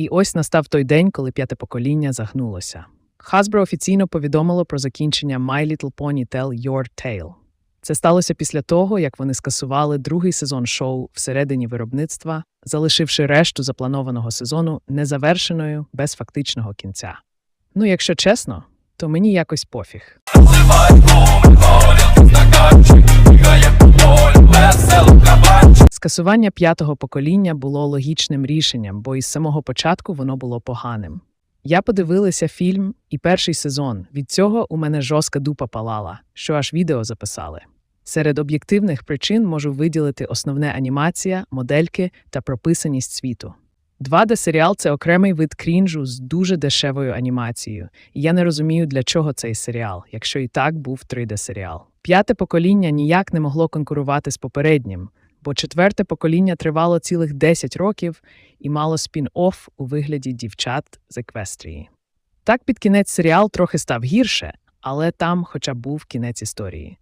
І ось настав той день, коли п'яте покоління загнулося. Hasbro офіційно повідомило про закінчення My Little Pony Tell Your Tale. Це сталося після того, як вони скасували другий сезон шоу всередині виробництва, залишивши решту запланованого сезону незавершеною без фактичного кінця. Ну, якщо чесно, то мені якось пофіг. Скасування п'ятого покоління було логічним рішенням, бо із самого початку воно було поганим. Я подивилася фільм і перший сезон. Від цього у мене жорстка дупа палала, що аж відео записали. Серед об'єктивних причин можу виділити основне анімація, модельки та прописаність світу. 2D-серіал це окремий вид крінжу з дуже дешевою анімацією, і я не розумію, для чого цей серіал, якщо і так був 3D-серіал. П'яте покоління ніяк не могло конкурувати з попереднім, бо четверте покоління тривало цілих 10 років і мало спін-офф у вигляді дівчат з Еквестрії. Так під кінець серіал трохи став гірше, але там хоча б був кінець історії.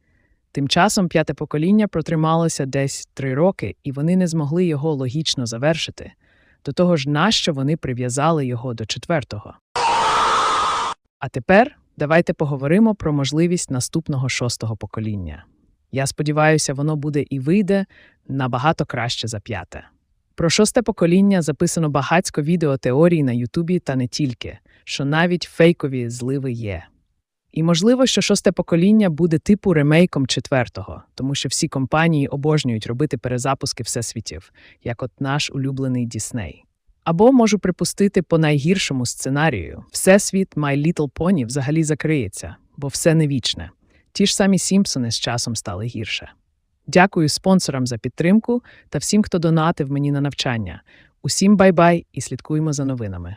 Тим часом п'яте покоління протрималося десь три роки, і вони не змогли його логічно завершити. До того ж, нащо вони прив'язали його до четвертого. А тепер давайте поговоримо про можливість наступного шостого покоління. Я сподіваюся, воно буде і вийде набагато краще за п'яте. Про шосте покоління записано багацько відеотеорій на Ютубі та не тільки, що навіть фейкові зливи є. І можливо, що шосте покоління буде типу ремейком четвертого, тому що всі компанії обожнюють робити перезапуски всесвітів, як от наш улюблений Дісней. Або можу припустити по найгіршому сценарію: Всесвіт My Little Pony взагалі закриється, бо все не вічне. Ті ж самі Сімпсони з часом стали гірше. Дякую спонсорам за підтримку та всім, хто донатив мені на навчання. Усім бай-бай і слідкуємо за новинами.